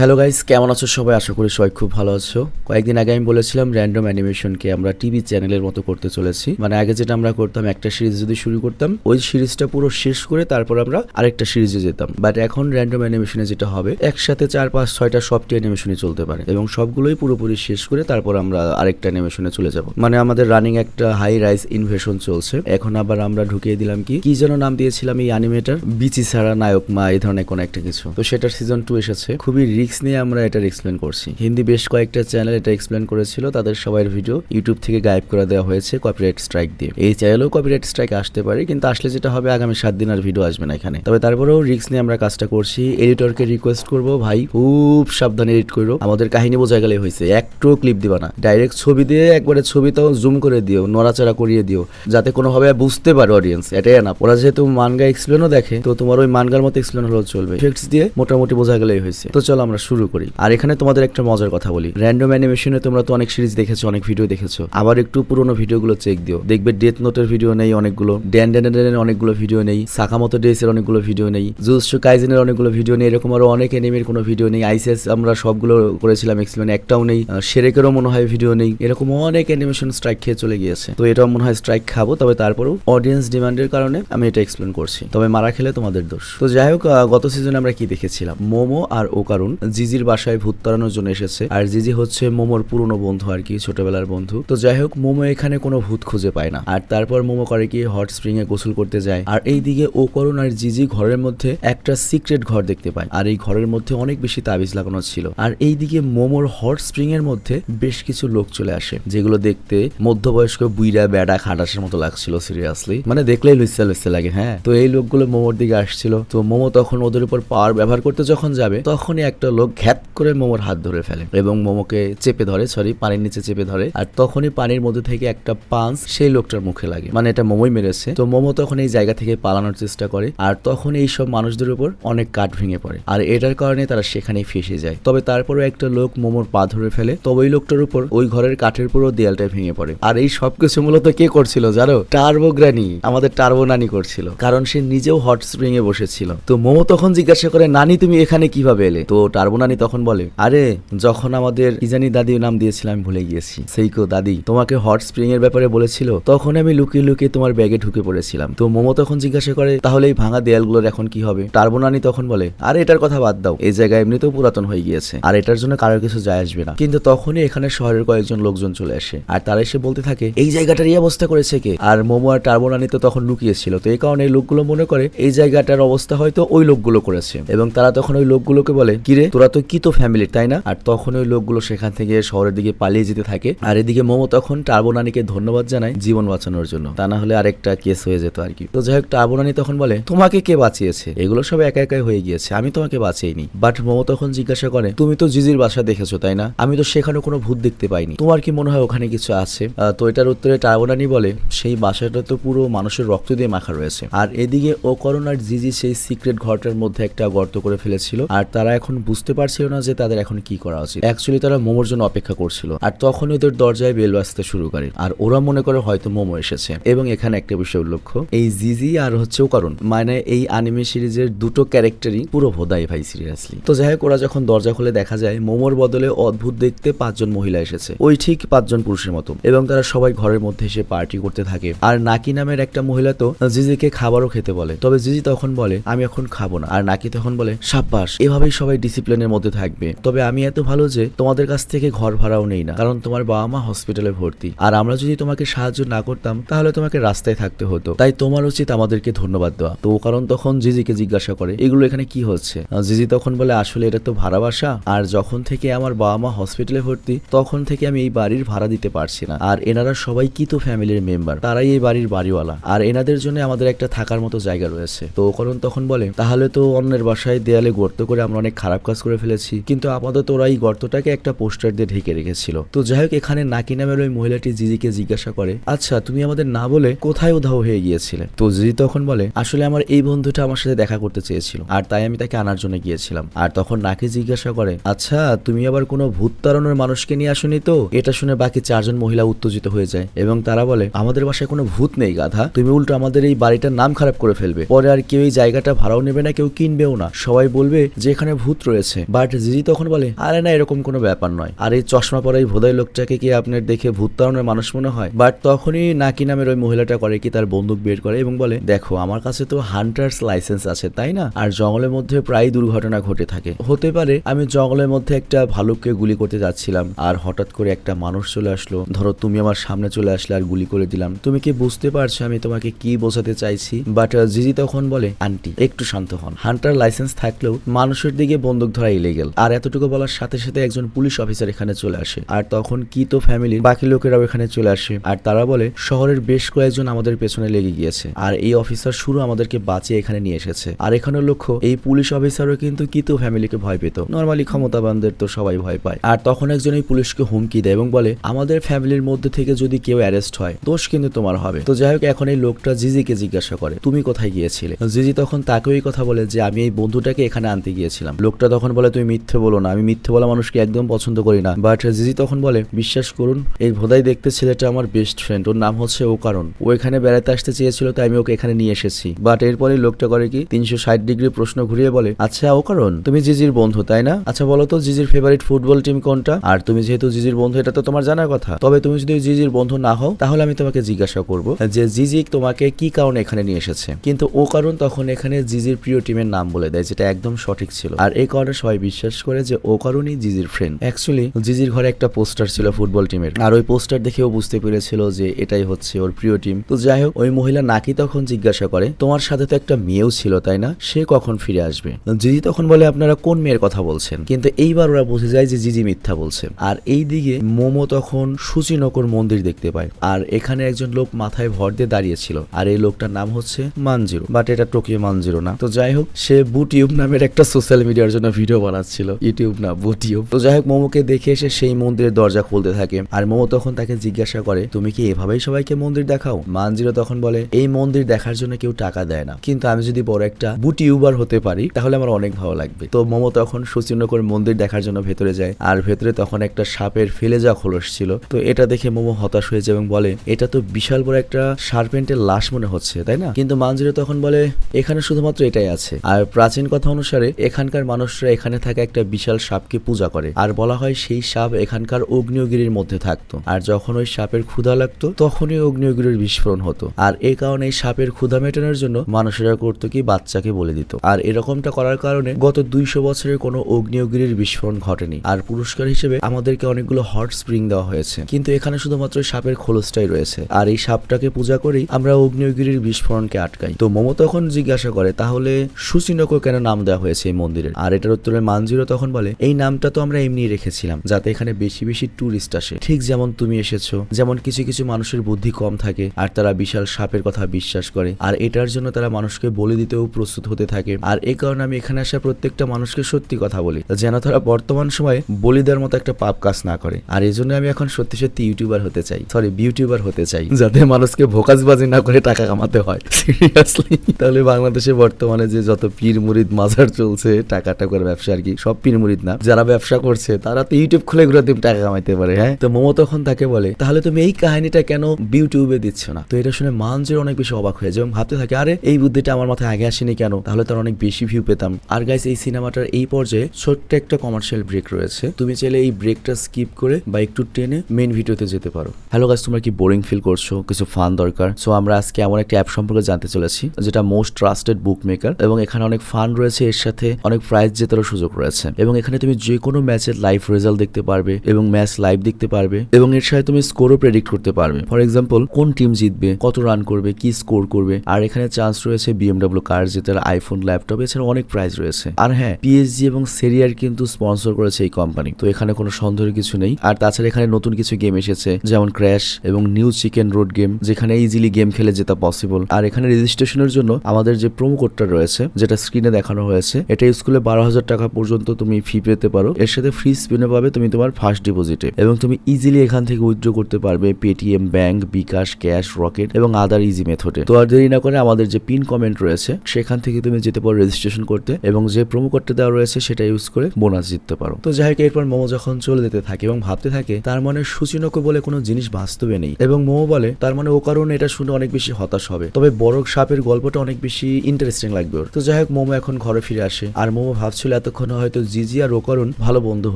Hello guys কেমন আছো সবাই? আশা করি সবাই খুব ভালো আছো। কয়েকদিন আগে আমি বলেছিলাম র্যান্ডম অ্যানিমেশনকে আমরা টিভি চ্যানেলের মতো করতে চলেছি। মানে আগে যেটা আমরা করতাম, একটা সিরিজ যদি শুরু করতাম, ওই সিরিজটা পুরো শেষ করে তারপর আমরা আরেকটা সিরিজে যেতাম। বাট এখন র্যান্ডম অ্যানিমেশনে যেটা হবে, একসাথে চার, পাঁচ, ছয়টা সবটি অ্যানিমেশনই চলতে পারে। এবং সবগুলোই পুরোপুরি শেষ করে তারপর আমরা আরেকটা অ্যানিমেশনে চলে যাব। মানে আমাদের রানিং একটা হাই রাইজ ইনভেশন চলছে। এখন আবার আমরা ঢুকিয়ে দিলাম কি কি যেন নাম দিয়েছিলাম এই অ্যানিমেটার বিচি ছাড়া নায়ক মা, এই ধরনের কোনো একটা কিছু। তো সেটার সিজন টু এসেছে। খুবই রিস্ক নিয়ে আমরা এটা এক্সপ্লেন করছি। হিন্দি বেশ কয়েকটা চ্যানেল এটা এক্সপ্লেন করেছিল, তাদের সবার ভিডিও ইউটিউব থেকে গায়েব করে দেওয়া হয়েছে কপিরাইট স্ট্রাইক দিয়ে। এই চ্যানেলেও কপিরাইট স্ট্রাইক আসতে পারে, কিন্তু আসলে যেটা হবে আগামী সাত দিন আর ভিডিও আসবে না এখানে। তবে তারপরেও রিক্স নিয়ে আমরা কাজটা করছি। এডিটরকে রিকোয়েস্ট করব, ভাই, খুব সাবধানে এডিট করো। আমাদের কাহিনী বোঝা গেলে হয়েছে। একটু ক্লিপ দিবা না। ডাইরেক্ট ছবি দিয়ে একবারে ছবিটাও জুম করে দিও, নড়াচড়া করিয়ে দিও, যাতে কোনোভাবে বুঝতে পারে অডিয়েন্স এটাই না ওরা যেহেতু মানগা এক্সপ্লেনও দেখে, তো তোমার ওই মানগার মতো এক্সপ্লেন হলেও চলবে। ইফেক্টস দিয়ে মোটামুটি বোঝা গেলেই হয়েছে। তো চলো আমরা শুরু করি। আর এখানে তোমাদের একটা মজার কথা বলি। র্যান্ডম অ্যানিমেশনে তোমরা তো অনেক সিরিজ দেখেছ, অনেক ভিডিও দেখেছ। আবার একটু পুরোনো ভিডিওগুলো চেক দিও। দেখবে ডেথ নোটের ভিডিও নেই অনেকগুলো ড্যান ড্যান ড্যানের অনেকগুলো ভিডিও নেই সাকামতো ডেসের অনেকগুলো ভিডিও নেই জুসু কাইজেনের অনেকগুলো ভিডিও নেই, এরকম আরও অনেক এনিমের কোনো ভিডিও নেই। আইসিএস আমরা সবগুলো করেছিলাম এক্সপ্লেন একটাও নেই। সেরেকেরও মনে হয় ভিডিও নেই। এরকম অনেক অ্যানিমেশন স্ট্রাইক খেয়ে চলে গিয়েছে। তো এটাও মনে হয় স্ট্রাইক খাব, তবে তারপরেও অডিয়েন্স ডিমান্ডের কারণে আমি এটা এক্সপ্লেন করছি। তবে মারা খেলে তোমাদের দোষ। তো যাই হোক গত সিজনে আমরা কি দেখেছিলাম? মোমো আর ও ওকারুন জিজির বাসায় ভূত তাড়ানোর জন্য এসেছে। আর জিজি হচ্ছে মোমোর পুরনো বন্ধু আর কি, ছোটবেলার বন্ধু। তো যাই হোক, মোমো এখানে কোনো ভূত খুঁজে পায় না। আর তারপর মোমো করে কি হট স্প্রিং এ গোসল করতে যায়। আর এইদিকে ওকরুন আর জিজি ঘরের মধ্যে একটা সিক্রেট ঘর দেখতে পায়। আর এই ঘরের মধ্যে অনেক বেশি তাবিজ লাগানো ছিল। আর এইদিকে মোমোর হট স্প্রিং এর মধ্যে বেশ কিছু লোক চলে আসে, যেগুলো দেখতে মধ্যবয়স্ক বুইরা বেড়া খাটাসের মতো লাগছিল সিরিয়াসলি মানে দেখলেই লুইসা লুইসা লাগে হ্যাঁ? তো এই লোকগুলো মোমোর দিকে আসছিল। তো মোমো তখন ওদের উপর পাওয়ার ব্যবহার করতে যখন যাবে, তখনই একটা লোক ঘ্যাত করে মোমোর হাত ধরে ফেলে এবং মোমোকে চেপে ধরে সরি পানির নিচে চেপে ধরে। আর তখনই পানির মধ্যে থেকে একটা পাঞ্চ সেই লোকটার মুখে লাগে। মানে এটা মোমোই মেরেছে। তো মোমো তখন এই জায়গা থেকে পালানোর চেষ্টা করে। আর তখন এই সব মানুষদের উপর অনেক কাঠ ভেঙে পড়ে। আর এটার কারণে তারা সেখানেই ফেসে যায়। তবে তারপরে একটা লোক মোমোর পা ধরে ফেলে। তবে ওই লোকটার উপর ওই ঘরের কাঠের পুরো দেয়ালটা ভেঙে পড়ে। আর এই সবকিছু মূলত কে করছিল জানো? Turbo granny. আমাদের টার্বো নানি করছিল। কারণ সে নিজেও হট স্প্রিং এ বসেছিল। তো মোমো তখন জিজ্ঞাসা করে, নানি, তুমি এখানে কীভাবে এলে? তো নানি তখন বলে, আরে, যখন আমাদের কি জানি দাদি নাম দিয়েছিলাম আমি ভুলে গিয়েছি। সেইকো দাদি, তোমাকে হট স্প্রিং এর ব্যাপারে বলেছিল? তখন আমি লুকিয়ে লুকিয়ে তোমার ব্যাগে ঢুকে পড়েছিলাম। তো মোমো তখন জিজ্ঞাসা করে, তাহলে এই ভাঙা দেয়ালগুলোর এখন কি হবে? টার্বোনানি তখন বলে, আরে, এটার কথা বাদ দাও। এই জায়গা এমনিতেও পুরাতন হয়ে গিয়েছে। আর এটার জন্য কারোর কিছু যায় আসবে না। কিন্তু তখনই এখানে শহরের কয়েকজন লোকজন চলে আসে। আর তারা এসে বলতে থাকে, এই জায়গাটার এই অবস্থা করেছে কে? আর মোমো আর টার্বো নানি তো তখন লুকিয়েছিল। তো এই কারণে লোকগুলো মনে করে, এই জায়গাটার অবস্থা হয়তো ওই লোকগুলো করেছে। এবং তারা তখন ওই লোকগুলোকে বলে, কিরে তোরা তো কি তো ফ্যামিলির তাই না? আর তখন ওই লোকগুলো সেখান থেকে শহরের দিকে পালিয়ে যেতে থাকে। আর এদিকে মোমো তখন টার্বো নানিকে ধন্যবাদ জানায় জীবন বাঁচানোর জন্য। তা না হলে আরেকটা কেস হয়ে যেত আর কি। তো যাই হোক, টার্বো নানি তখন বলে, তোমাকে কে বাঁচিয়েছে? এগুলো সব একা একাই হয়ে গিয়েছে। আমি তোমাকে বাঁচিয়েনি বাট মোমো তখন জিজ্ঞাসা করে, তুমি তো জিজির বাসা দেখেছ, তাই না? আমি তো সেখানে কোনো ভূত দেখতে পাইনি। তোমার কি মনে হয় ওখানে কিছু আছে? তো এটার উত্তরে টার্বোনানি বলে, সেই বাসাটা তো পুরো মানুষের রক্ত দিয়ে মাখা রয়েছে। আর এদিকে ও করোনার জিজি সেই সিক্রেট ঘরটার মধ্যে একটা গর্ত করে ফেলেছিল। আর তারা এখন বুঝতে পারছিল না যে তাদের এখন কি করা উচিত। অ্যাকচুয়ালি তারা মোমোর জন্য অপেক্ষা করছিল। আর তখনই ওদের দরজায় বেল বাজতে শুরু করে। আর ওরা মনে করে হয়তো মোমো এসেছে। এবং এখানে একটা বিষয় উল্লেখ্য। এই জিজি আর হচ্ছে কারণ মানে এই আনিমে সিরিজের দুটো ক্যারেক্টারই পুরো ভোদাই ভাই সিরিয়াসলি তো যাই হোক, ওরা যখন দরজা খুলে দেখা যায়, মোমোর বদলে অদ্ভুত দেখতে পাঁচজন মহিলা এসেছে। ওই ঠিক পাঁচজন পুরুষের মতো। এবং তারা সবাই ঘরের মধ্যে এসে পার্টি করতে থাকে। আর নাকি নামের একটা মহিলা তো জিজিকে খাবারও খেতে বলে। তবে জিজি তখন বলে, আমি এখন খাব না। আর নাকি তখন বলে, সাব্বাস। এভাবেই সবাই ডিসিপ্লিনের মধ্যে থাকবে। তবে আমি এত ভালো যে তোমাদের কাছ থেকে ঘর ভাড়াও নেই না, কারণ তোমার বাবা মা হসপিটালে ভর্তি। আর আমরা যদি তোমাকে সাহায্য না করতাম, তাহলে তোমাকে রাস্তায় থাকতে হতো। তাই তোমার উচিত আমাদেরকে ধন্যবাদ দেওয়া। তো কারণ তখন জিজিকে জিজ্ঞাসা করে, এগুলো এখানে কি হচ্ছে? জিজি তখন বলে, আসলে এটা তো ভাড়া বাসা। আর যখন থেকে আমার বাবা মা হসপিটালে ভর্তি, তখন থেকে আমি এই বাড়ির ভাড়া দিতে পারছি না। আর এনারা সবাই কি তো ফ্যামিলির মেম্বার তারাই এই বাড়ির বাড়িওয়ালা। আর এনাদের জন্য আমাদের একটা থাকার মতো জায়গা রয়েছে। তো করণ তখন বলে, তাহলে তো অন্যের বাসায় দেয়ালে গর্ত করে আমরা অনেক খারাপ কাজ করে ফেলেছি। কিন্তু আপাতত ওরা এই গর্তটাকে একটা পোস্টার দিয়ে ঢেকে রেখেছিল। তো যাই হোক, এখানে নাকি নামের ওই মহিলাটি জিজিকে জিজ্ঞাসা করে আচ্ছা তুমি আমাদের না বলে কোথায় উধাও হয়ে গিয়েছিলে? তো জিজি তখন বলে, আসলে আমার এই বন্ধুটা আমার সাথে দেখা করতে চেয়েছিল, আর তাই আমি তাকে আনার জন্য গিয়েছিলাম। আর তখন নাকি জিজ্ঞাসা করে আচ্ছা তুমি আবার কোনো ভূত তাড়ানোর মানুষকে নিয়ে আসনি তো? এটা শুনে বাকি চারজন মহিলা উত্তেজিত হয়ে যায় এবং তারা বলে, আমাদের বাসায় কোনো ভূত নেই, গাধা। তুমি উল্টো আমাদের এই বাড়িটার নাম খারাপ করে ফেলবে। পরে আর কেউ এই জায়গাটা ভাড়াও নেবে না, কেউ কিনবেও না। সবাই বলবে যে এখানে ভূত রয়েছে। বাট জিজি তখন বলে, আরে না, এরকম কোনো ব্যাপার নয়। আর এই চশমা পরা এই ভোদাই লোকটাকে কি আপনার দেখে ভূত তাড়ানোর মানুষ মনে হয়? বাট তখনই নাকি নামের ওই মহিলাটা করে কি তার বন্দুক বের করে এবং বলে, দেখো, আমার কাছে তো হান্টার্স লাইসেন্স আছে, তাই না? আর জঙ্গলের মধ্যে প্রায় দুর্ঘটনা ঘটে থাকে। হতে পারে আমি জঙ্গলের মধ্যে একটা ভালুককে গুলি করতে যাচ্ছিলাম, আর হঠাৎ করে একটা মানুষ চলে আসলো। ধরো, তুমি আমার সামনে চলে আসলে আর গুলি করে দিলাম। তুমি কি বুঝতে পারছ আমি তোমাকে কি বোঝাতে চাইছি? বাট জিজি তখন বলে, আন্টি, একটু শান্ত হন। হান্টার লাইসেন্স থাকলেও মানুষের দিকে বন্দুক ধরা ইলিগেল আর এতটুকু বলার সাথে সাথে একজন পুলিশ অফিসার এখানে চলে আসে। আর তখন কি তো ফ্যামিলির বাকি লোকেরাও এখানে চলে আসে। আর তারা বলে, শহরের বেশ কয়েকজন আমাদের পেছনে লেগে গিয়েছে। আর এই অফিসার শুরু আমাদেরকে বাঁচিয়ে এখানে নিয়ে এসেছে। আর এখানে লক্ষ্য, এই পুলিশ অফিসারও কিন্তু কিতো ফ্যামিলিকে ভয় পেত। নর্মালি ক্ষমতাবানদের তো সবাই ভয় পায়। আর তখন একজন এই পুলিশকে হুমকি দেয় এবং বলে, আমাদের ফ্যামিলির মধ্যে থেকে যদি কেউ অ্যারেস্ট হয়, দোষ কিন্তু তোমার হবে। তো যাই হোক, এখন এই লোকটা জিজিকে জিজ্ঞাসা করে, তুমি কোথায় গিয়েছিলে? জিজি তখন তাকেও এই কথা বলে যে, আমি এই বন্ধুটাকে এখানে আনতে গিয়েছিলাম। লোকটা তখন বলে, তুমি মিথ্যে বলো না। আমি মিথ্যে বলা মানুষকে একদম পছন্দ করি না। বাট জিজি তখন বলে, বিশ্বাস করুন, এই ভোদাই দেখতে ছেলেটা আমার বেস্ট ফ্রেন্ড ওর নাম হচ্ছে ও কারণ ও এখানে বেড়াতে আসতে চেয়েছিল, তাই আমি ওকে এখানে নিয়ে এসেছি। বাট এরপরে লোকটা করে কি, তিনশো ষাট ডিগ্রি প্রশ্ন ঘুরিয়ে বলে আচ্ছা ও কারণ তুমি জিজির বন্ধু, তাই না? আচ্ছা বলো তো জিজির ফেভারিট ফুটবল টিম কোনটা? আর তুমি যেহেতু জিজির বন্ধু, এটা তো তোমার জানার কথা। তবে তুমি যদি জিজির বন্ধু না হও, তাহলে আমি তোমাকে জিজ্ঞাসা করব যে জিজি তোমাকে কি কারণে এখানে নিয়ে এসেছে? কিন্তু ও কারণ তখন এখানে জিজির প্রিয় টিমের নাম বলে দেয়, যেটা একদম সঠিক ছিল। আর এই কারণে সবাই বিশ্বাস করে যে ও কারণই জিজির ফ্রেন্ড অ্যাকচুয়ালি জিজির ঘরে একটা পোস্টার ছিল ফুটবল টিমের আর ওই পোস্টার দেখে ও বুঝতে পেরেছিল যে এটাই হচ্ছে ওর প্রিয় টিম তো যাই হোক, ওই মহিলা নাকি তখন জিজ্ঞাসা করে, তোমার সাথে তো একটা মেয়েও ছিল, তাই না? সে কখন ফিরে আসবে? জিজি তখন বলে, আপনারা কোন মেয়ের কথা বলছেন? কিন্তু এইবার ওরা বুঝে যায় যে জিজি মিথ্যা বলছে। আর এই দিকে মোমো তখন সুচিনকর মন্দির দেখতে পায়। আর এখানে একজন লোক মাথায় ভর দিয়ে দাঁড়িয়েছিল আর এই লোকটার নাম হচ্ছে মানজিরো। বাট এটা টোকিও মানজিরো না। তো যাই হোক, সে বুটিউব নামের একটা সোশ্যাল মিডিয়ার জন্য ভিডিও বানাচ্ছিল ইউটিউব না বুটিউব তো যাই হোক, মোমোকে দেখে এসে সেই মন্দিরের দরজা খুলতে থাকে। আর মোমো তখন তাকে জিজ্ঞাসা করে, তুমি কি এভাবেই সবাইকে মন্দির দেখাও? মানজিরো তখন বলে, এই মন্দির দেখার জন্য কেউ টাকা দেয় না। কিন্তু আমি যদি বড় একটা বুটি ইউবার হতে পারি, তাহলে আমার অনেক ভালো লাগবে। তো মোমো তখন সুচিন্নকর মন্দির দেখার জন্য ভেতরে যায়। আর ভেতরে তখন একটা সাপের ফেলে যাওয়া খোলস ছিল। তো এটা দেখে মোমো হতাশ হয়ে যায় এবং বলে, এটা তো বিশাল বড় একটা সার্পেন্টের লাশ মনে হচ্ছে, তাই না? কিন্তু মানজিরো তখন বলে, এখানে শুধুমাত্র এটাই আছে। আর প্রাচীন কথা অনুসারে, এখানকার মানুষরা এখানে থাকা একটা বিশাল সাপকে পূজা করে। আর বলা হয় সেই সাপ এখানকার অগ্নিয়গিরির মধ্যে থাকতো। আর যখন ওই সাপের ক্ষুধা লাগতো, তখনই অগ্নিয়গিরির বিস্ফোরণ হতো। আর এই কারণে এই সাপের ক্ষুধা মেটানোর জন্য মানুষেরা করতো কি, বাচ্চাকে বলে দিত। আর এরকমটা করার কারণে গত দুইশো বছরের কোনো অগ্নিয়গিরির বিস্ফোরণ ঘটেনি। আর পুরস্কার হিসেবে আমাদেরকে অনেকগুলো হট স্প্রিং দেওয়া হয়েছে। কিন্তু এখানে শুধুমাত্র সাপের খোলসটাই রয়েছে। আর এই সাপটাকে পূজা করেই আমরা অগ্নিয়গিরির বিস্ফোরণকে আটকাই। তো মমো তখন জিজ্ঞাসা করে, তাহলে সুচিনকো কেন নাম দেওয়া হয়েছে এই মন্দিরের? আর এটার উত্তরে মানজিরো তখন বলে, এই নামটা তো আমরা এমনি রেখেছিলাম, যাতে এখানে বেশি বেশি টুরিস্ট আসে। ঠিক যেমন তুমি এসেছ, যেমন কিছু কিছু মানুষের বুদ্ধি কম থাকে, আর তারা বিশাল সাপের কথা বিশ্বাস করে, আর এটার জন্য তারা মানুষকে বলে দিতেও প্রস্তুত হতে থাকে। আর এই কারণে আমি এখানে আসা প্রত্যেকটা মানুষকে সত্যি কথা বলি, যেন তারা বর্তমান সময়ে বলি দেওয়ার মতো একটা পাপ কাজ না করে। আর এই জন্য আমি এখন সত্যি সত্যি ইউটিউবার হতে চাই সরি বিউটিউবার হতে চাই, যাতে মানুষকে ভোকাসবাজি না করে টাকা কামাতে হয়। সিরিয়াসলি তাহলে বাংলাদেশে বর্তমানে যে যত পীর মুরিদ মাজার চলছে টাকা টাকার ব্যবসা আর কি, সব পীর মুরিদ না। যারা ব্যবসা করছে, তারা তো ইউটিউব খুলে ঘুরে তুমি টাকা কামাইতে পারে হ্যাঁ? তো মোমো তখন তাকে বলে, তাহলে তুমি এই কাহিনীটা কেন ইউটিউবে দিচ্ছ না? তো এটা শুনে মানজের অনেক বেশি অবাক হয়ে যায় ভাবতে থাকে, আরে, এই বুদ্ধিটা আমার মাথায় আগে আসেনি কেন? তাহলে তার অনেক বেশি ভিউ পেতাম। আর গাইস এই সিনেমাটার এই পর্যায়ে ছোট্ট একটা কমার্শিয়াল ব্রেক রয়েছে। তুমি চাইলে এই ব্রেকটা স্কিপ করে বা একটু টেনে মেন ভিডিওতে যেতে পারো। হ্যালো গাইস তোমরা কি বোরিং ফিল করছ? কিছু ফান দরকার? সো আমরা আজকে এমন একটা অ্যাপ সম্পর্কে জানতে চলেছি, যেটা মোস্ট ট্রাস্টেড বুক মেকার এবং এখানে অনেক ফান রয়েছে। এর সাথে অনেক প্রাইজ জেতারও সুযোগ রয়েছে। এবং এখানে তুমি যে কোনো ম্যাচের লাইভ রেজাল্ট দেখতে পারবে এবং ম্যাচ লাইভ দেখতে পারবে এবং এর সাথে তুমি স্কোরও প্রেডিক্ট করতে পারবে। ফর এক্সাম্পল কোন টিম জিতবে, কত রান করবে, কি স্কোর করবে, আর এখানে চান্স রয়েছে বিএমডাব্লিউ কার জেতার আইফোন ল্যাপটপ এছাড়া অনেক প্রাইজ রয়েছে। আর হ্যাঁ পিএসজি এবং সেরিয়ার কিন্তু স্পন্সর করেছে এই কোম্পানি তো এখানে কোনো সন্দেহের কিছু নেই। আর তাছাড়া এখানে নতুন কিছু গেম এসেছে, যেমন ক্র্যাশ এবং নিউ চিকেন রোড গেম যেখানে ইজিলি গেম খেলে জেতা পসিবল আর এখানে রেজিস্ট্রেশনের জন্য আমাদের যে প্রোমো কোডটা রয়েছে, যেটা স্ক্রিনে দেখানো হয়েছে, এটা স্কুলে বারো হাজার টাকা পর্যন্ত তুমি ফি পেতে পারো। এর সাথে ফ্রি স্পিনে পাবে তুমি তোমার ফার্স্ট ডিপোজিটে এবং তুমি ইজিলি এখান থেকে উইথড্র করতে পারবে Paytm bank bKash cash Rocket এবং আদার ইজি মেথডে তো আর দেরি না করে আমাদের যে পিন কমেন্ট রয়েছে, সেখান থেকে তুমি যেতে পারো রেজিস্ট্রেশন করতে এবং যে প্রোমো কোডটা দেওয়া রয়েছে, সেটা ইউজ করে বোনাস জিততে পারো। তো যাই হোক, এরপর মোমো যখন চলে যেতে থাকে এবং ভাবতে থাকে, তার মানে সুচিনকো বলে কোনো জিনিস বাস্তবে নেই। এবং মোমো বলে, তার মানে ও কারণে এটা শুনে অনেক বেশি হতাশ হবে। তবে বড় সাপের গল্পটা অনেক বেশি ইন্টারেস্টিং লাগবে তো যাই হোক, মোমো এখন ঘরে ফিরে আসে। আর মোমো ভাবছিল এতক্ষণ হয়তো জিজি আর ওকরণ ভালো বন্ধু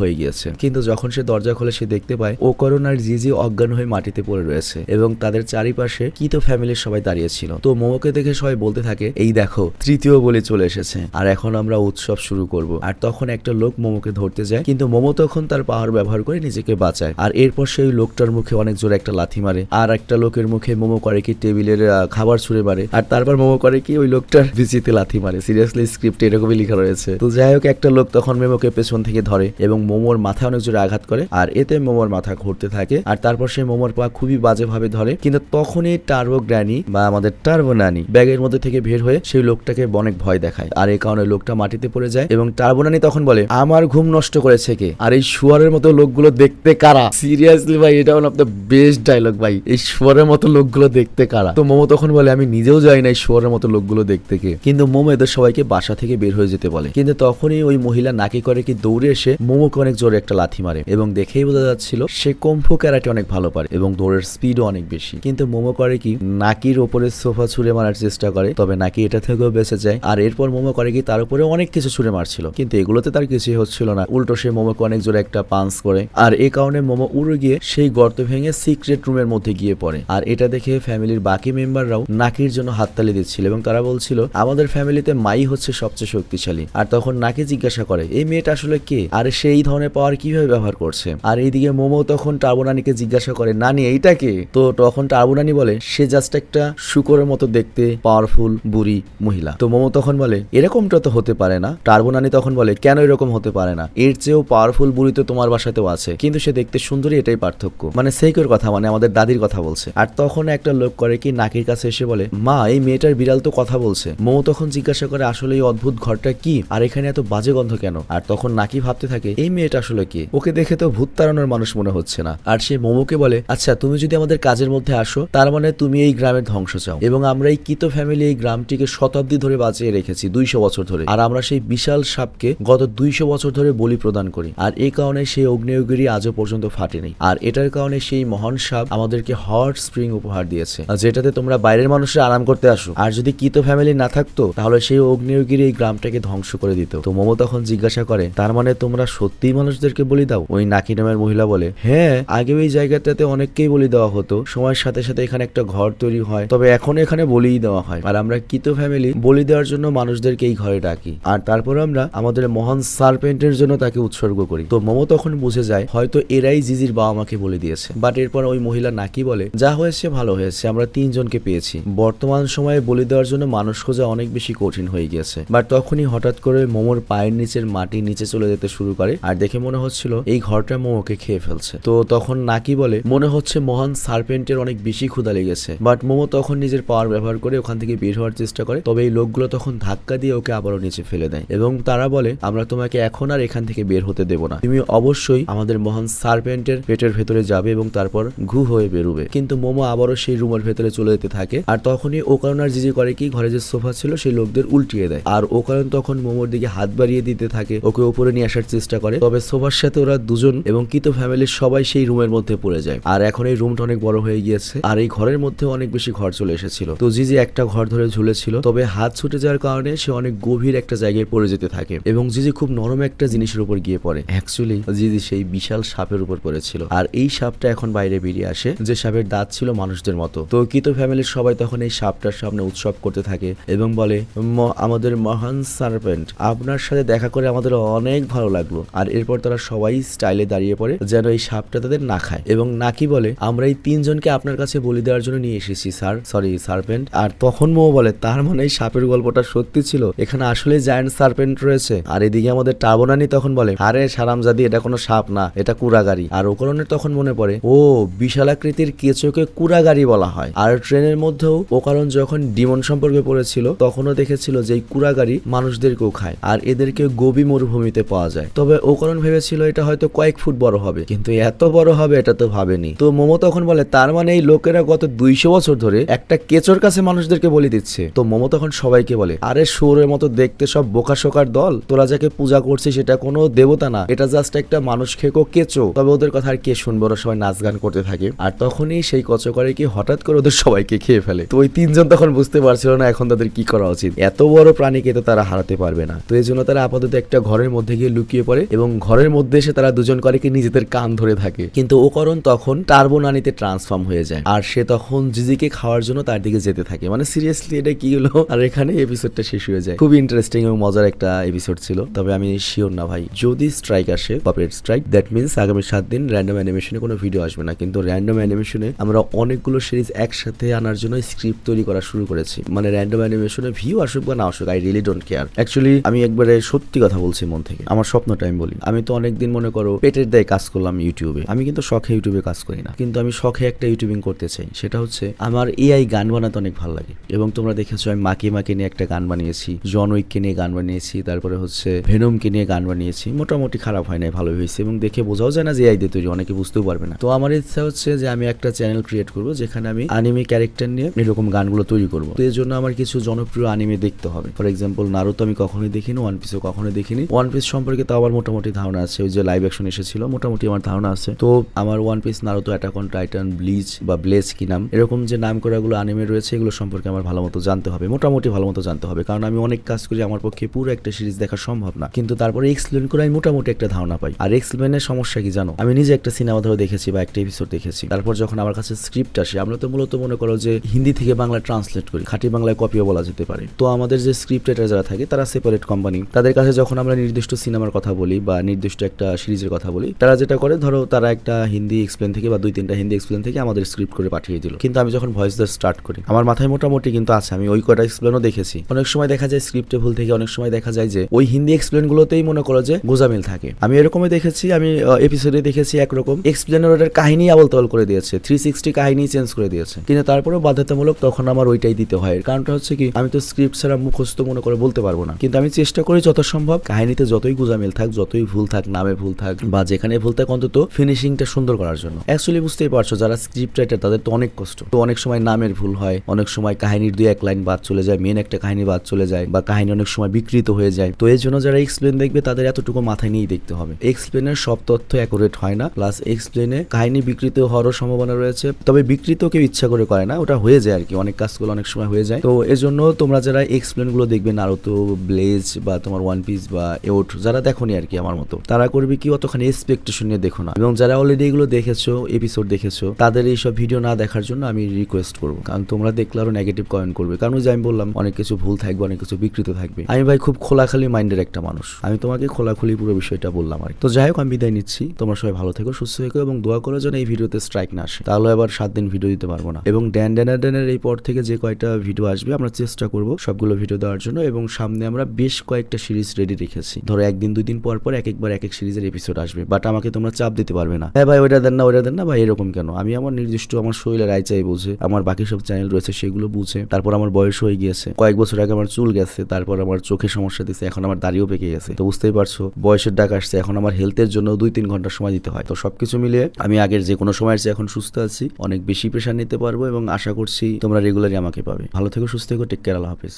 হয়ে গিয়েছে। কিন্তু যখন সে দরজা খোলে সে দেখতে পায়, ওকরণ আর জিজি অজ্ঞান হয়ে মাটিতে পড়ে রয়েছে এবং তাদের চারিপাশে কিতো ফ্যামিলির সবাই দাঁড়িয়েছিল। তো মোমোকে দেখে সবাই বলতে থাকে, এই দেখো, তৃতীয় বলে চলে এসেছে। আর এখন আমরা উৎসব শুরু করব। আর তখন একটা লোক মোমোকে ধরতে যায়, কিন্তু মোমো তখন তার পাহাড় ব্যবহার করে নিজেকে বাঁচায়। আর এরপর সেই লোকটার মুখে অনেক জোরে একটা লাথি মারে, আর একটা লোকের মুখে মোমো করে কি টেবিলের খাবার ছুঁড়ে মারে, আর তারপর মোমো করে কি ওই লোকটার বিচিতে লাথি মারে। সিরিয়াসলি স্ক্রিপ্টে এরকমই লেখা রয়েছে। তো যাই হোক একটা লোক তখন মেমোকে পেছন থেকে ধরে এবং মোমোর মাথায় অনেক জোরে আঘাত করে, আর এতে মোমোর মাথা ঘুরতে থাকে, আর তারপর সে মোমোর পা খুবই বাজেভাবে ধরে, কিন্তু তখনই টার্বো গ্র্যানি বা আমাদের টার্বো নানি ব্যাগের মধ্যে থেকে বের হয়ে সেই লোকটাকে অনেক ভয় দেখায়। আর এই কারণে লোকটা মাটিতে পড়ে যায় এবং টার্বো নানি তখন বলে, আমার ঘুম নষ্ট করেছে কে? আর এই শুয়ারের মতো লোকগুলো দেখতে কারা? সিরিয়াসলি ভাই, এটা হলো আপনার বেস্ট ডায়লগ ভাই, এই শুয়ারের মতো লোকগুলো দেখতে কারা? তো মোমো তখন বলে, আমি নিজেও যাই না এই শুয়ারের মতো লোকগুলো দেখতে কে। কিন্তু মোমো এদের সবাইকে বাসা থেকে বের হয়ে যেতে বলে। কিন্তু তখনই ওই মহিলা নাকি করে কি দৌড়ে এসে মোমোকে অনেক জোরে একটা লাথি মারে এবং দেখেই বোঝা যাচ্ছিল সে কম্ফু ক্যারাটে অনেক ভালো পারে এবং দৌড়ের স্পিডও অনেক বেশি। কিন্তু মোমো করে কি নাকির ওপরে সোফা ছুঁড়ে মারার চেষ্টা করে, তবে নাকি এটা থেকেও বেঁচে যায়। আর এরপর মোমো করে কি তার উপরে অনেক কিছু ছুঁড়ে মারছিল, কিন্তু এগুলোতে তার কিছুই হচ্ছিল না। উল্টো সে মোমোকে অনেক জোরে একটা পাঞ্চ করে, আর এই কারণে মোমো উড়ে গিয়ে সেই গর্ত ভেঙে সিক্রেট রুমের মধ্যে গিয়ে পড়ে। আর এটা দেখে ফ্যামিলির বাকি মেম্বাররাও নাকির জন্য হাততালি দিচ্ছিল এবং তারা বলছিল, আমাদের ফ্যামিলিতে মাই হচ্ছে সবচেয়ে শক্তিশালী। আর তখন নাকি জিজ্ঞাসা করে, এই মেয়েটা আসলে কে? আর সে এই ধরনের পাওয়ার কীভাবে ব্যবহার করছে? আর এইদিকে মোমো তখন টার্বো নানিকে জিজ্ঞাসা করে, নানি, এইটা কে? তো তখন টার্বো নানি বলে, সে জাস্ট একটা শুকরের মতো দেখতে পাওয়ারফুল বুড়ি মহিলা। তো মোমো তখন বলে, এরকমটা তো হতে পারে না। টার্বো নানি তখন বলে, কেন এরকম হতে পারে না? এর চেয়েও পাওয়ারফুল বুড়ি তো তোমার বাসাতেও আছে। কিন্তু সে দেখতে সুন্দরী, এটাই পার্থক্য। মানে সেইকের কথা মানে আমাদের দাদির কথা বলছে। আর তখন একটা লোক করে কি, নাকির কাছে এসে বলে, মা, এই মেয়েটার বিড়াল তো কথা বলছে। মোমো তখন জিজ্ঞাসা করে, আসলে এই অদ্ভুত ঘরটা কি? আর এখানে এত বাজে গন্ধ কেন? আর তখন নাকি ভাবতে থাকে, এই মেয়েটা আসলে কি? ওকে দেখে তো ভূত তাড়ানোর মানুষ মনে হচ্ছে না। আর সে মোমোকে বলে আচ্ছা তুমি যদি আমাদের কাজের মধ্যে আসো, তার মানে তুমি এই গ্রামের ধ্বংস চাও। এবং আমরা এই কিতো ফ্যামিলি এই গ্রামটিকে শতাব্দী ধরে বাঁচিয়ে রেখেছি, দুইশো বছর ধরে। আর আমরা সেই বিশাল সাপকে গত দুইশো বছর ধরে বলি প্রদান করি। আর এই কারণে সেই অগ্নেয়গিরি আজও পর্যন্ত ফাটেনি। আর এটার কারণে সেই মহান সাপ আমাদেরকে হট স্প্রিং উপহার দিয়েছে। যেটাতে তোমরা বাইরের মানুষের আরাম করতে আসো। আর যদি কিতো ফ্যামিলি না থাকতো, তাহলে সেই অগ্নেয়গিরি এই গ্রামটাকে ধ্বংস করে দিত। তো মোমো তখন জিজ্ঞাসা করে, তার মানে তোমরা সত্যিই মানুষদেরকে বলি দাও? ওই নাকি নামের মহিলা বলে হ্যাঁ আগে ওই জায়গাটাতে অনেককেই বলি দেওয়া হতো। সময়ের সাথে সাথে এখানে একটা ঘর তৈরি হয়। তবে এখন এখানে বলিই দেওয়া হয়। আর আমরা কিতো ফ্যামিলি বলি দেওয়ার জন্য মানুষদেরকে এই ঘরে ডাকি। আর তারপর আমরা আমাদের মহান সার্পেন্টের জন্য তাকে উৎসর্গ করি। তো মোমো তখন বুঝে যায়, হয়তো এরাই জিজির বাবা মাকে বলে দিয়েছে। বাট এরপর ওই মহিলা নাকি বলে, যা হয়েছে, ভালো হয়েছে। আমরা তিনজনকে পেয়েছি। বর্তমান সময়ে বলি দেওয়ার জন্য মানুষ খোঁজা অনেক বেশি কঠিন হয়ে গিয়েছে। বাট তখনই হঠাৎ করে মোমোর পায়ের নিচের মাটি নিচে চলে যেতে শুরু করে। আর দেখে মনে হচ্ছিল এই ঘরটা মোমোকে খেয়ে ফেলছে। তো তখন নাকি বলে, মনে হচ্ছে মহান সার্পেন্টের অনেক বেশি ক্ষুধা লেগেছে। বাট মোমো তখন নিজের পাওয়ার ব্যবহার করে ওখান থেকে বের হওয়ার চেষ্টা করে। তবে এই লোকগুলো তখন ধাক্কা দিয়ে ওকে আবারও নিচে ফেলে দেয়। এবং তারা বলে, আমরা তোমাকে এখন আর এখান থেকে বের হতে দেব না। তুমি অবশ্যই আমাদের মহান সার্পেন্টের পেটের ভেতরে যাবে এবং তারপর ঘু হয়ে বেরোবে। কিন্তু মোমো আবারও সেই রুমের ভেতরে চলে যেতে থাকে। আর তখনই ওকারণ আর জিজি করে কি, ঘরে যে সোফা ছিল, সেই লোকদের উল্টিয়ে দেয়। আর ওকারণ তখন মোমোর দিকে হাত বাড়িয়ে দিতে থাকে। ওকে উপরে নিয়ে আসার চেষ্টা করে। তবে সোফার সাথে ওরা দুজন এবং কিতো ফ্যামিলির সবাই সেই রুমের মধ্যে পড়ে যায়। আর এখন এই রুমটা অনেক বড় হয়ে গিয়েছে। আর এই ঘরের মধ্যে অনেক বেশি ঘর চলে এসেছিল। তো জিজি একটা ঘর ধরে ঝুলেছিল। তবে হাত ছুটে যাওয়ার কারণে সে অনেক গভীর একটা জায়গায় পড়ে যেতে থাকে। এবং জিজি খুব নরম একটা জিনিসের উপর গিয়ে পড়ে। অ্যাকচুয়ালি জিজি সেই বিশাল সাপের উপর পড়েছিল। আর এই সাপটা এখন বাইরে বেরিয়ে আসে। যে সাপের দাঁত ছিল মানুষদের মতো। তো কিতো ফ্যামিলির সবাই তখন এই সাপটার সামনে উৎসব করতে থাকে এবং বলে, "ম- আমাদের মহান সার্পেন্ট, আপনার সাথে দেখা করে আমাদের অনেক ভালো লাগল। আর এরপর তারা সবাই স্টাইলে দাঁড়িয়ে পড়ে, যেন এই সাপটা তাদের না খায়। এবং নাকি বলে, আমরা এই তিনজনকে আপনার কাছে বলি দেওয়ার জন্য নিয়ে এসেছি, স্যার। Sorry, serpent. আর তখন মো বলে, তার মানে এই সাপের গল্পটা সত্যি ছিল? এখানে আসলে জায়ান্ট সার্পেন্ট রয়েছে? আর এদিকে আমাদের টাবনানি তখন বলে, আরে, সারামজাদি, এটা কোনো সাপ না, এটা কুড়াগাড়ি। আর ওকরণের তখন মনে পড়ে, ও, বিশালাকৃতির কেঁচোকে কুড়াগাড়ি বলা হয়। আর ট্রেনের মধ্যেও ওকারণ যখন ডিমন সম্পর্কে পড়েছিল, তখনও দেখেছিল যে এই কুড়াগাড়ি মানুষদেরকেও খায়। আর এদেরকে গোবি মরুভূমিতে পাওয়া যায়। তবে ওকরণ ভেবেছিল এটা হয়তো কয়েক ফুট বড় হবে। কিন্তু এত বড় হবে এটা তো ভাবেনি। তো মোমো তখন বলে, তার মানে এই লোকেরা গত দুইশো বছর ধরে একটা কেচোর কাছে মানুষদেরকে বলি দিচ্ছে। তো মোমো তখন সবাইকে বলে, আরে সৌরের মতো দেখতে সব বোকা শোকার দল। তোরা যাকে পূজা করছিস সেটা কোনো দেবতা না। এটা জাস্ট একটা মানুষ খেকো কেচো। তবে ওদের কথা আর কে শুনব? ওরা সবাই নাচ গান করতে থাকে। আর তখনই সেই কচো করে কি হঠাৎ করে ওদের সবাইকে খেয়ে ফেলে? তো ওই তিনজন তখন বুঝতে পারছিল না এখন তাদের কি করা উচিত। এত বড় প্রাণীকে তো তারা হারাতে পারবে না। তো এই জন্য তারা আপাতত একটা ঘরের মধ্যে গিয়ে লুকিয়ে পড়ে এবং ঘরের মধ্যে এসে তারা দুজন করে নিজেদের কান ধরে থাকে। কিন্তু ও করণ তখন টার্বো নানিতে ট্রান্সফর্ম হয়ে যায়। আর সে তখন জিজিকে খাওয়ার জন্য তার দিকে যেতে থাকে। মানে সিরিয়াসলি এটা কি হলো? আর এখানে এপিসোডটা শেষ হয়ে যায়। খুবই ইন্টারেস্টিং এবং মজার একটা এপিসোড ছিল। তবে আমি শিওর না ভাই। যদি স্ট্রাইক আসে কপিরাইট স্ট্রাইক দ্যাট মিনস আগামী সাত দিন র্যান্ডম অ্যানিমেশনে কোনো ভিডিও আসবে না। কিন্তু র্যান্ডম অ্যানিমেশনে আমরা অনেকগুলো সিরিজ একসাথে আনার জন্য স্ক্রিপ্ট তৈরি করা শুরু করেছি। মানে র্যান্ডম অ্যানিমেশনে ভিউ আসুক বা না আসুক I really don't care actually আমি একবারে সত্যি কথা বলছি মন থেকে। আমার স্বপ্নটা আমি বলি। আমি তো অনেকদিন মনে করো পেটের দায়ে কাজ করলাম ইউটিউবে। আমি কিন্তু শখে ইউটিউবে কাজ করি না। কিন্তু আমি শখে একটা ইউটিউবিং করতে চাই। সেটা হচ্ছে আমার এআই গান বানাতে অনেক ভালো লাগে। এবং তোমরা দেখেছ আমি মাকে মাকে নিয়ে একটা গান বানিয়েছি জন উইককে নিয়ে গান বানিয়েছি, তারপরে হচ্ছে ভেনমকে নিয়ে গান বানিয়েছি। মোটামুটি খারাপ হয় নাই ভালো হয়েছে এবং দেখে বোঝাও যায় না যে এআই দিয়ে তৈরি। অনেকে বুঝতেও পারবে না। তো আমার ইচ্ছা হচ্ছে যে আমি একটা চ্যানেল ক্রিয়েট করব যেখানে আমি আনিমে ক্যারেক্টার নিয়ে এরকম গানগুলো তৈরি করব। তো এর জন্য আমার কিছু জনপ্রিয় আনিমে দেখতে হবে। ফর এক্সাম্পল নারো তো আমি কখনোই দেখিনি ওয়ান পিসও কখনোই দেখিনি। ওয়ান পিস সম্পর্কে তো আমার মোটামুটি ধারণা আছে, ওই যে লাইভ অ্যাকশন এসেছিল, মোটামুটি আমার ধারণা আছে। তো আমার One Piece Naruto Attack on Titan Bleach বা ব্লেজ কি নাম, এরকম যে নাম করাগুলো আনিমে রয়েছে, এগুলো সম্পর্কে আমার ভালো মতো জানতে হবে, মোটামুটি ভালো মতো জানতে হবে, কারণ আমি অনেক কাজ করি, আমার পক্ষে পুরো একটা সিরিজ দেখা সম্ভব না। কিন্তু তারপরে এক্সপ্লেন করে আমি মোটামুটি একটা ধারণা পাই। আর এক্সপ্লেনের সমস্যা কি জানো? আমি নিজে একটা সিনেমা ধরে দেখেছি বা একটা এপিসোড দেখেছি। তারপর যখন আমার কাছে স্ক্রিপ্ট আসে, আমরা তো মূলত মনে করো যে হিন্দি থেকে বাংলা ট্রান্সলেট করি, খাঁটি বাংলায় কপিও বলা যেতে পারে। তো আমাদের যে স্ক্রিপ্ট রাইটার যারা থাকে, তারা সেপারেট কোম্পানি তাদের কাছে যখন আমরা নির্দিষ্ট সিনেমার কথা বলি বা নির্দিষ্ট একটা সিরিজের কথা বলি, তারা যেটা করে, ধরো তারা একটা হিন্দি এক্সপ্লেন থেকে বা দুই তিনটা হিন্দি এক্সপ্লেন থেকে আমাদের স্ক্রিপ্ট করে পাঠিয়ে দিল। কিন্তু আমি যখন ভয়েস দিয়ে স্টার্ট করি, আমার মাথায় মোটামুটি কিন্তু আছে, আমি ওই কটা এক্সপ্লেনও দেখেছি। অনেক সময় দেখা যায় স্ক্রিপ্টে ভুল থেকে, অনেক সময় দেখা যায় যে ওই হিন্দি এক্সপ্লেন গুলোতেই মনে করো যে গোজামিল থাকে। আমি এরকমই দেখেছি, আমি এপিসোডে দেখেছি একরকম। এক্সপ্লেনের ওটার কাহিনী আবল তবল করে দিয়েছে থ্রি সিক্সটি কাহিনী চেঞ্জ করে দিয়েছে। কিন্তু তারপরেও বাধ্যতামূলক তখন আমার ওইটাই দিতে হয়। কারণটা হচ্ছে কি, আমি তো স্ক্রিপ্ট ছাড়া মুখস্থ মনে করে বলতে পারব না। কিন্তু আমি চেষ্টা করি যত সম্ভব কাহিনীতে যতই গুজামিল থাক, যতই ভুল থাক, নামে ভুল থাক, বা যেখানে ভুল থাক, অন্তত ফিনিশিংটা সুন্দর করার জন্য। অ্যাকচুয়ালি বুঝতেই পারছ, যারা স্ক্রিপ্ট রাইটার তাদের তো অনেক কষ্ট। তো অনেক সময় নামের ভুল হয়, অনেক সময় কাহিনীর দুই এক লাইন বাদ চলে যায় মেন একটা কাহিনী বাদ চলে যায়, বা কাহিনী অনেক সময় বিকৃত হয়ে যায়। তো এর জন্য যারা এক্সপ্লেন দেখবে, তাদের এতটুকু মাথায় নিয়েই দেখতে হবে। এক্সপ্লেনের সব তথ্য অ্যাকুরেট হয় না প্লাস এক্সপ্লেনে কাহিনী বিকৃত হওয়ারও সম্ভাবনা রয়েছে। তবে বিকৃত কেউ ইচ্ছা করে করে না, ওটা হয়ে যায় আর কি। অনেক কাজগুলো অনেক সময় হয়ে যায়। তো এর জন্য তোমরা যারা এক্সপ্লেনগুলো দেখবে নারুতো ব্লেজ বা তোমার ওয়ান পিস বা এওট যারা দেখোনি আর কি আমার মতো, তারা করবে কি অতখানি এক্সপেকটেশন নিয়ে দেখো না। এবং যারা অলরেডি এগুলো দেখেছ এপিসোড দেখেছ, তাদের এইসব ভিডিও না দেখার জন্য আমি রিকোয়েস্ট করব। কারণ তোমরা দেখলে আরও নেগেটিভ কমেন্ট করবে। কারণ যে আমি বললাম, অনেক কিছু ভুল থাকবে, অনেক কিছু বিকৃত থাকবে। আমি ভাই খুব খোলাখালি মাইন্ডের একটা মানুষ। আমি তোমাকে খোলাখুলি পুরো বিষয়টা বললাম আর তো যাই হোক, আমি বিদায় নিচ্ছি। তোমরা সবাই ভালো থেকো, সুস্থ থেকো এবং দোয়া করো যেন এই ভিডিওতে স্ট্রাইক না আসে। তাহলে আবার সাত দিন ভিডিও দিতে পারব না। এবং ড্যান ড্যানার ড্যানের এই পর থেকে যে কয়টা ভিডিও আসবে, আমরা চেষ্টা করব সবগুলো ভিডিও দেওয়ার জন্য। এবং সামনে আমরা বেশ কয়েকটা সিরিজ রেডি রেখেছি। ধরো একদিন, দুই দিন পর পর এক একবার এক এক সিরিজের এপিসোড আসবে। বাট আমাকে তোমরা চাপ দিতে পারবে না। হ্যাঁ ভাই, ওইটা দেন না, ওইটা দেন না, ভাই, এরকম কেন? আমি আমার নির্দিষ্ট আমার শরীরের আয় চাই বুঝে। আমার বাকি সব চ্যানেল রয়েছে, সেগুলো বুঝে। তারপর আমার বয়স হয়ে গিয়েছে। কয়েক বছর আগে আমার চুল গেছে, তারপর আমার চোখে সমস্যা দিচ্ছে এখন আমার দাড়িও পেকে গেছে। তো বুঝতেই পারছ, বয়সের ডাক আসছে, এখন আমার হেলথের জন্য দুই তিন ঘণ্টা সময় দিতে হয়। তো সবকিছু মিলিয়ে আমি আগের যে কোনো সময়ের চেয়ে এখন সুস্থ আছি। অনেক বেশি প্রেশার নিতে পারব এবং আশা করছি তোমরা রেগুলারই আমাকে পাবে। ভালো থেকো, সুস্থ থেকো টেক কেয়ার আল্লাহ হাফিজ।